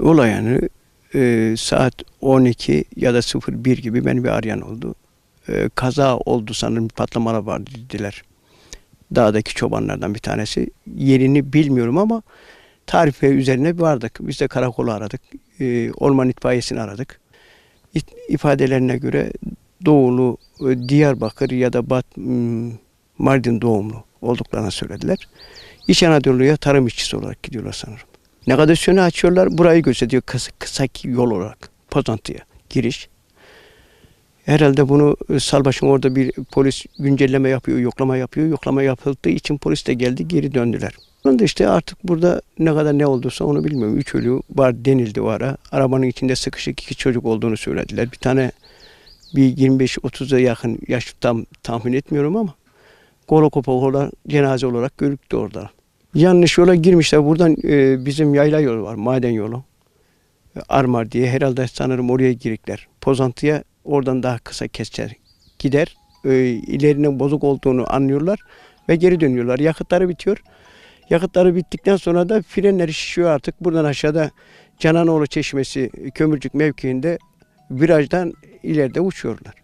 Olay yani e, saat 12 ya da 01 gibi beni bir arayan oldu. E, kaza oldu sanırım patlamalar vardı dediler. Dağdaki çobanlardan bir tanesi. Yerini bilmiyorum ama tarife üzerine vardık. Biz de karakolu aradık. E, orman itfaiyesini aradık. İt- ifadelerine göre doğulu e, Diyarbakır ya da Bat, m, Mardin doğumlu olduklarını söylediler. İç Anadolu'ya tarım işçisi olarak gidiyorlar sanırım. Navigasyonu açıyorlar. Burayı gösteriyor kısa, kısa yol olarak. Pozantı'ya giriş. Herhalde bunu e, Salbaş'ın orada bir polis güncelleme yapıyor, yoklama yapıyor. Yoklama yapıldığı için polis de geldi, geri döndüler. Ben de işte artık burada ne kadar ne olduysa onu bilmiyorum. Üç ölü var denildi o ara. Arabanın içinde sıkışık iki çocuk olduğunu söylediler. Bir tane bir 25-30'a yakın yaş tam tahmin etmiyorum ama kopak olan cenaze olarak görüktü orada. Yanlış yola girmişler. Buradan e, bizim yayla yolu var, maden yolu. Armar diye herhalde sanırım oraya girikler. Pozantıya oradan daha kısa keser gider. E, ilerinin bozuk olduğunu anlıyorlar ve geri dönüyorlar. Yakıtları bitiyor. Yakıtları bittikten sonra da frenleri şişiyor artık. Buradan aşağıda Cananoğlu Çeşmesi kömürcük mevkiinde virajdan ileride uçuyorlar.